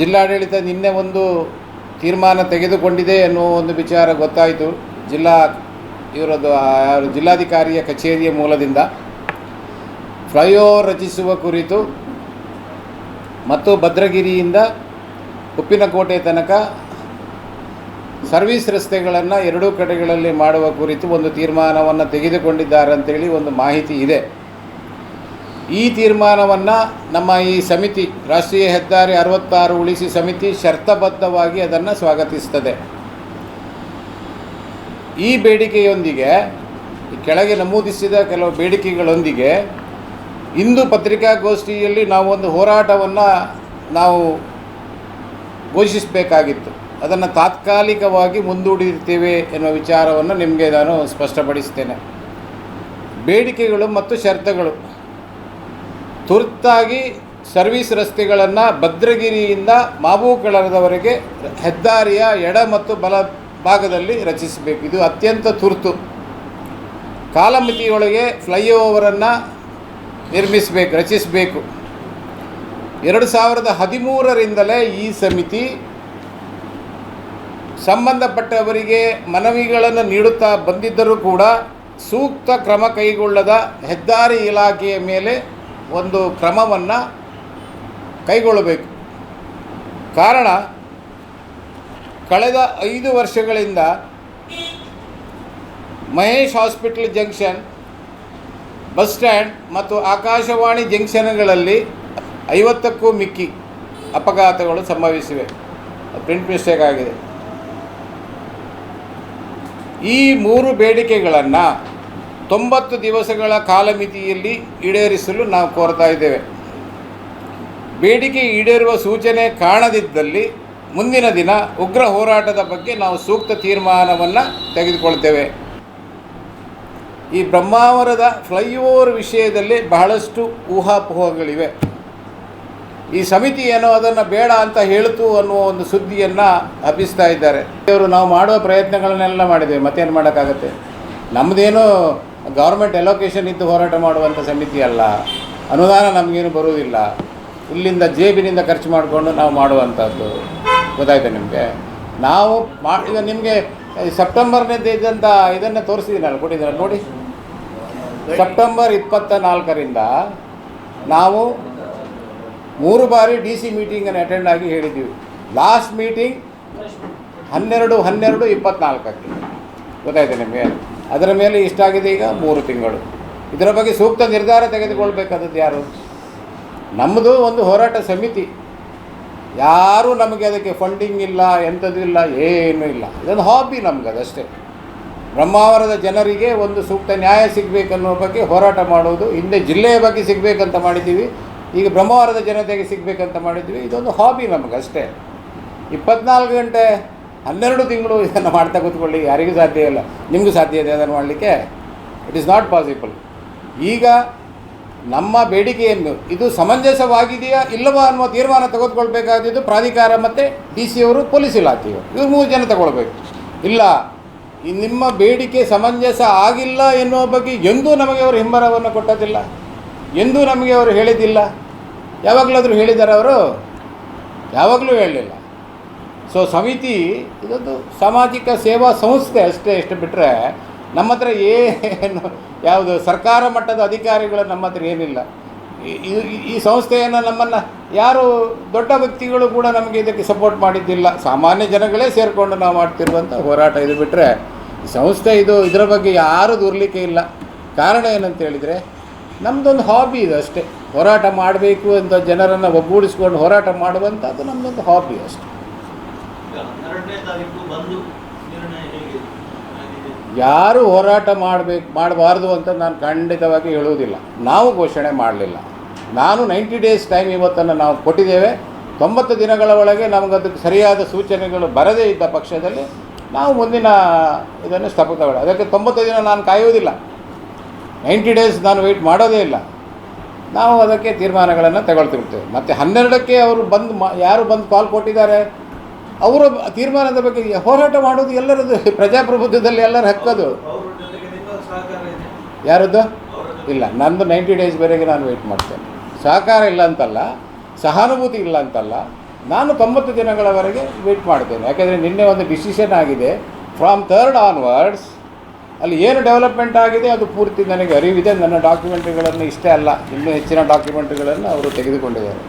ಜಿಲ್ಲಾಡಳಿತ ನಿನ್ನೆ ಒಂದು ತೀರ್ಮಾನ ತೆಗೆದುಕೊಂಡಿದೆ ಎನ್ನುವ ಒಂದು ವಿಚಾರ ಗೊತ್ತಾಯಿತು. ಜಿಲ್ಲಾ ಇವರದ್ದು ಜಿಲ್ಲಾಧಿಕಾರಿಯ ಕಚೇರಿಯ ಮೂಲದಿಂದ. ಫ್ಲೈಓವರ್ ರಚಿಸುವ ಕುರಿತು ಮತ್ತು ಭದ್ರಗಿರಿಯಿಂದ ಉಪ್ಪಿನಕೋಟೆ ತನಕ ಸರ್ವಿಸ್ ರಸ್ತೆಗಳನ್ನು ಎರಡೂ ಕಡೆಗಳಲ್ಲಿ ಮಾಡುವ ಕುರಿತು ಒಂದು ತೀರ್ಮಾನವನ್ನು ತೆಗೆದುಕೊಂಡಿದ್ದಾರೆ ಅಂತೇಳಿ ಒಂದು ಮಾಹಿತಿ ಇದೆ. ಈ ತೀರ್ಮಾನವನ್ನು ನಮ್ಮ ಈ ಸಮಿತಿ, ರಾಷ್ಟ್ರೀಯ ಹೆದ್ದಾರಿ ಅರವತ್ತಾರು ಉಳಿಸಿ ಸಮಿತಿ ಶರ್ತಬದ್ಧವಾಗಿ ಅದನ್ನು ಸ್ವಾಗತಿಸ್ತದೆ. ಈ ಬೇಡಿಕೆಯೊಂದಿಗೆ ಕೆಳಗೆ ನಮೂದಿಸಿದ ಕೆಲವು ಬೇಡಿಕೆಗಳೊಂದಿಗೆ, ಇಂದು ಪತ್ರಿಕಾಗೋಷ್ಠಿಯಲ್ಲಿ ನಾವು ಒಂದು ಹೋರಾಟವನ್ನು ನಾವು ಘೋಷಿಸಬೇಕಾಗಿತ್ತು. ಅದನ್ನು ತಾತ್ಕಾಲಿಕವಾಗಿ ಮುಂದೂಡಿರ್ತೇವೆ ಎನ್ನುವ ವಿಚಾರವನ್ನು ನಿಮಗೆ ನಾನು ಸ್ಪಷ್ಟಪಡಿಸ್ತೇನೆ. ಬೇಡಿಕೆಗಳು ಮತ್ತು ಷರತ್ತುಗಳು. ತುರ್ತಾಗಿ ಸರ್ವಿಸ್ ರಸ್ತೆಗಳನ್ನು ಭದ್ರಗಿರಿಯಿಂದ ಮಾಬೂಕಳದವರೆಗೆ ಹೆದ್ದಾರಿಯ ಎಡ ಮತ್ತು ಬಲ ಭಾಗದಲ್ಲಿ ರಚಿಸಬೇಕು. ಇದು ಅತ್ಯಂತ ತುರ್ತು. ಕಾಲಮಿತಿಯೊಳಗೆ ಫ್ಲೈಓವರನ್ನು ನಿರ್ಮಿಸಬೇಕು, ರಚಿಸಬೇಕು. ಎರಡು ಸಾವಿರದ ಹದಿಮೂರರಿಂದಲೇ ಈ ಸಮಿತಿ ಸಂಬಂಧಪಟ್ಟವರಿಗೆ ಮನವಿಗಳನ್ನು ನೀಡುತ್ತಾ ಬಂದಿದ್ದರೂ ಕೂಡ ಸೂಕ್ತ ಕ್ರಮ ಕೈಗೊಳ್ಳದ ಹೆದ್ದಾರಿ ಇಲಾಖೆಯ ಮೇಲೆ ಒಂದು ಕ್ರಮವನ್ನು ಕೈಗೊಳ್ಳಬೇಕು. ಕಾರಣ, ಕಳೆದ ಐದು ವರ್ಷಗಳಿಂದ Mahesh hospital junction, bus stand ಮತ್ತು ಆಕಾಶವಾಣಿ ಜಂಕ್ಷನ್ಗಳಲ್ಲಿ ಐವತ್ತಕ್ಕೂ ಮಿಕ್ಕಿ ಅಪಘಾತಗಳು ಸಂಭವಿಸಿವೆ. ಪ್ರಿಂಟ್ ಮಿಸ್ಟೇಕ್ ಆಗಿದೆ. ಈ ಮೂರು ಬೇಡಿಕೆಗಳನ್ನು ತೊಂಬತ್ತು ದಿವಸಗಳ ಕಾಲಮಿತಿಯಲ್ಲಿ ಈಡೇರಿಸಲು ನಾವು ಕೋರ್ತಾ ಇದ್ದೇವೆ. ಬೇಡಿಕೆ ಈಡೇರುವ ಸೂಚನೆ ಕಾಣದಿದ್ದಲ್ಲಿ ಮುಂದಿನ ದಿನ ಉಗ್ರ ಹೋರಾಟದ ಬಗ್ಗೆ ನಾವು ಸೂಕ್ತ ತೀರ್ಮಾನವನ್ನು ತೆಗೆದುಕೊಳ್ತೇವೆ. ಈ ಬ್ರಹ್ಮಾವರದ ಫ್ಲೈಓವರ್ ವಿಷಯದಲ್ಲಿ ಬಹಳಷ್ಟು ಊಹಾಪೋಹಗಳಿವೆ. ಈ ಸಮಿತಿ ಏನೋ ಅದನ್ನು ಬೇಡ ಅಂತ ಹೇಳ್ತು ಅನ್ನುವ ಒಂದು ಸುದ್ದಿಯನ್ನು ಹಬ್ಬಿಸ್ತಾ ಇದ್ದಾರೆ. ಇವರು ನಾವು ಮಾಡುವ ಪ್ರಯತ್ನಗಳನ್ನೆಲ್ಲ ಮಾಡಿದ್ದೇವೆ. ಮತ್ತೇನು ಮಾಡೋಕ್ಕಾಗತ್ತೆ? ನಮ್ಮದೇನು ಗೌರ್ಮೆಂಟ್ ಎಲೊಕೇಶನ್ ಇದ್ದು ಹೋರಾಟ ಮಾಡುವಂಥ ಸಮಿತಿ ಅಲ್ಲ. ಅನುದಾನ ನಮಗೇನು ಬರುವುದಿಲ್ಲ. ಇಲ್ಲಿಂದ ಜೇಬಿನಿಂದ ಖರ್ಚು ಮಾಡಿಕೊಂಡು ನಾವು ಮಾಡುವಂಥದ್ದು. ಗೊತ್ತಾಯ್ತು ನಿಮಗೆ? ನಾವು ಮಾ, ಈಗ ನಿಮಗೆ ಸೆಪ್ಟೆಂಬರ್ನಿಂದ ಇದ್ದಂಥ ಇದನ್ನು ತೋರಿಸಿದ್ದೀನಲ್ಲ ಕೊಟ್ಟಿದ್ದೀನಲ್ಲ ನೋಡಿ. ಸೆಪ್ಟೆಂಬರ್ ಇಪ್ಪತ್ತ ನಾಲ್ಕರಿಂದ ನಾವು ಮೂರು ಬಾರಿ ಡಿ ಸಿ ಮೀಟಿಂಗನ್ನು ಅಟೆಂಡ್ ಆಗಿ ಹೇಳಿದ್ದೀವಿ. ಲಾಸ್ಟ್ ಮೀಟಿಂಗ್ ಹನ್ನೆರಡು ಹನ್ನೆರಡು ಇಪ್ಪತ್ನಾಲ್ಕಕ್ಕೆ. ಗೊತ್ತಾಯ್ತು ನಿಮಗೆ? ಅದರ ಮೇಲೆ ಇಷ್ಟಾಗಿದೆ ಈಗ ಮೂರು ತಿಂಗಳು. ಇದರ ಬಗ್ಗೆ ಸೂಕ್ತ ನಿರ್ಧಾರ ತೆಗೆದುಕೊಳ್ಬೇಕಾದದ್ದು ಯಾರು? ನಮ್ಮದು ಒಂದು ಹೋರಾಟ ಸಮಿತಿ. ಯಾರೂ ನಮಗೆ ಅದಕ್ಕೆ ಫಂಡಿಂಗ್ ಇಲ್ಲ, ಎಂಥದ್ದು ಇಲ್ಲ, ಏನೂ ಇಲ್ಲ. ಇದೊಂದು ಹಾಬಿ ನಮ್ಗೆ ಅದಷ್ಟೇ. ಬ್ರಹ್ಮಾವರದ ಜನರಿಗೆ ಒಂದು ಸೂಕ್ತ ನ್ಯಾಯ ಸಿಗಬೇಕನ್ನೋ ಬಗ್ಗೆ ಹೋರಾಟ ಮಾಡೋದು, ಹಿಂದೆ ಜಿಲ್ಲೆಯ ಬಗ್ಗೆ ಸಿಗಬೇಕಂತ ಮಾಡಿದ್ದೀವಿ, ಈಗ ಬ್ರಹ್ಮಾವರದ ಜನತೆಗೆ ಸಿಗಬೇಕಂತ ಮಾಡಿದ್ವಿ ಇದೊಂದು ಹಾಬಿ ನಮಗಷ್ಟೇ ಇಪ್ಪತ್ನಾಲ್ಕು ಗಂಟೆ ಹನ್ನೆರಡು ತಿಂಗಳು ಇದನ್ನು ಮಾಡ್ತಾ ಕೂತ್ಕೊಳ್ಳಿ, ಯಾರಿಗೂ ಸಾಧ್ಯ ಇಲ್ಲ. ನಿಮಗೂ ಸಾಧ್ಯ ಇದೆ ಅದನ್ನು ಮಾಡಲಿಕ್ಕೆ? ಇಟ್ ಈಸ್ ನಾಟ್ ಪಾಸಿಬಲ್ ಈಗ ನಮ್ಮ ಬೇಡಿಕೆಯನ್ನು, ಇದು ಸಮಂಜಸವಾಗಿದೆಯಾ ಇಲ್ಲವಾ ಅನ್ನುವ ತೀರ್ಮಾನ ತೆಗೆದುಕೊಳ್ಬೇಕಾದಿದ್ದು ಪ್ರಾಧಿಕಾರ ಮತ್ತು ಡಿ ಸಿ ಅವರು, ಪೊಲೀಸ್ ಇಲಾಖೆಯವರು. ಇವ್ರು ಮೂರು ಜನ ತಗೊಳ್ಬೇಕು. ಇಲ್ಲ ನಿಮ್ಮ ಬೇಡಿಕೆ ಸಮಂಜಸ ಆಗಿಲ್ಲ ಎನ್ನುವ ಬಗ್ಗೆ ಎಂದೂ ನಮಗೆ ಅವರು ಹಿಂಬರವನ್ನು ಕೊಟ್ಟದಿಲ್ಲ ಎಂದೂ ನಮಗೆ ಅವರು ಹೇಳಿದ್ದಿಲ್ಲ. ಯಾವಾಗಲಾದರೂ ಹೇಳಿದ್ದಾರೆ ಅವರು. ಯಾವಾಗಲೂ ಹೇಳಲಿಲ್ಲ. ಸೊ ಸಮಿತಿ, ಇದೊಂದು ಸಾಮಾಜಿಕ ಸೇವಾ ಸಂಸ್ಥೆ ಅಷ್ಟೇ ಎಷ್ಟು ಬಿಟ್ಟರೆ ನಮ್ಮ ಹತ್ರ ಏನು, ಯಾವುದು ಸರ್ಕಾರ ಮಟ್ಟದ ಅಧಿಕಾರಿಗಳು ನಮ್ಮ ಹತ್ರ ಏನಿಲ್ಲ. ಈ- ಸಂಸ್ಥೆಯನ್ನು ನಮ್ಮನ್ನು ಯಾರು ದೊಡ್ಡ ವ್ಯಕ್ತಿಗಳು ಕೂಡ ನಮಗೆ ಇದಕ್ಕೆ ಸಪೋರ್ಟ್ ಮಾಡಿದ್ದಿಲ್ಲ. ಸಾಮಾನ್ಯ ಜನಗಳೇ ಸೇರಿಕೊಂಡು ನಾವು ಮಾಡ್ತಿರುವಂಥ ಹೋರಾಟ ಇದು ಬಿಟ್ಟರೆ ಸಂಸ್ಥೆ ಇದು ಇದರ ಬಗ್ಗೆ ಯಾರೂ ದೂರಲಿಕ್ಕೆ ಇಲ್ಲ. ಕಾರಣ ಏನಂತ ಹೇಳಿದರೆ ನಮ್ಮದೊಂದು ಹಾಬಿ ಇದು ಅಷ್ಟೇ. ಹೋರಾಟ ಮಾಡಬೇಕು ಅಂತ ಜನರನ್ನು ಒಗ್ಗೂಡಿಸ್ಕೊಂಡು ಹೋರಾಟ ಮಾಡುವಂಥದ್ದು ನಮ್ಮದೊಂದು ಹಾಬಿ ಅಷ್ಟೆ ಈಗ ಹನ್ನೆರಡನೇ ತಾರೀಕು ಬಂದು ನಿರ್ಣಯ ಹೇಗೆ ಆಗಿದೆ ಯಾರು ಹೋರಾಟ ಮಾಡಬೇಕು, ಮಾಡಬಾರ್ದು ಅಂತ ನಾನು ಖಂಡಿತವಾಗಿ ಹೇಳುವುದಿಲ್ಲ. ನಾವು ಘೋಷಣೆ ಮಾಡಲಿಲ್ಲ. ನಾನು ನೈಂಟಿ ಡೇಸ್ ಟೈಮ್ ಇವತ್ತನ್ನು ನಾವು ಕೊಟ್ಟಿದ್ದೇವೆ. ತೊಂಬತ್ತು ದಿನಗಳ ಒಳಗೆ ನಮಗೆ ಅದಕ್ಕೆ ಸರಿಯಾದ ಸೂಚನೆಗಳು ಬರದೇ ಇದ್ದ ಪಕ್ಷದಲ್ಲಿ ನಾವು ಮುಂದಿನ ಇದನ್ನು ಸ್ಥಾಪಿತಗೊಳ್ಳ ಅದಕ್ಕೆ ತೊಂಬತ್ತು ದಿನ ನಾನು ಕಾಯುವುದಿಲ್ಲ. ನೈಂಟಿ ಡೇಸ್ ನಾನು ವೆಯ್ಟ್ ಮಾಡೋದೇ ಇಲ್ಲ. ನಾವು ಅದಕ್ಕೆ ತೀರ್ಮಾನಗಳನ್ನು ತಗೊಳ್ತಿರ್ತೇವೆ ಮತ್ತು ಹನ್ನೆರಡಕ್ಕೆ ಅವರು ಬಂದು ಯಾರು ಬಂದು ಕಾಲ್ ಕೊಟ್ಟಿದ್ದಾರೆ? ಅವರ ತೀರ್ಮಾನದ ಬಗ್ಗೆ ಹೋರಾಟ ಮಾಡೋದು ಎಲ್ಲರದ್ದು, ಪ್ರಜಾಪ್ರಭುತ್ವದಲ್ಲಿ ಎಲ್ಲರ ಹಕ್ಕದು. ಯಾರದ್ದು? ಇಲ್ಲ, ನಂದು ನೈಂಟಿ ಡೇಸ್ವರೆಗೆ ನಾನು ವೆಯ್ಟ್ ಮಾಡ್ತೇನೆ. ಸಹಕಾರ ಇಲ್ಲ ಅಂತಲ್ಲ, ಸಹಾನುಭೂತಿ ಇಲ್ಲ ಅಂತಲ್ಲ, ನಾನು ತೊಂಬತ್ತು ದಿನಗಳವರೆಗೆ ವೆಯ್ಟ್ ಮಾಡ್ತೇನೆ. ಯಾಕೆಂದರೆ ನಿನ್ನೆ ಒಂದು ಡಿಸಿಷನ್ ಆಗಿದೆ. ಫ್ರಾಮ್ ಥರ್ಡ್ ಆನ್ವರ್ಡ್ಸ್ ಅಲ್ಲಿ ಏನು ಡೆವಲಪ್ಮೆಂಟ್ ಆಗಿದೆ ಅದು ಪೂರ್ತಿ ನನಗೆ ಅರಿವಿದೆ. ನನ್ನ ಡಾಕ್ಯುಮೆಂಟ್ರಿಗಳನ್ನು ಇಷ್ಟೇ ಅಲ್ಲ, ಇನ್ನೂ ಹೆಚ್ಚಿನ ಡಾಕ್ಯುಮೆಂಟ್ರಿಗಳನ್ನು ಅವರು ತೆಗೆದುಕೊಂಡಿದ್ದಾರೆ.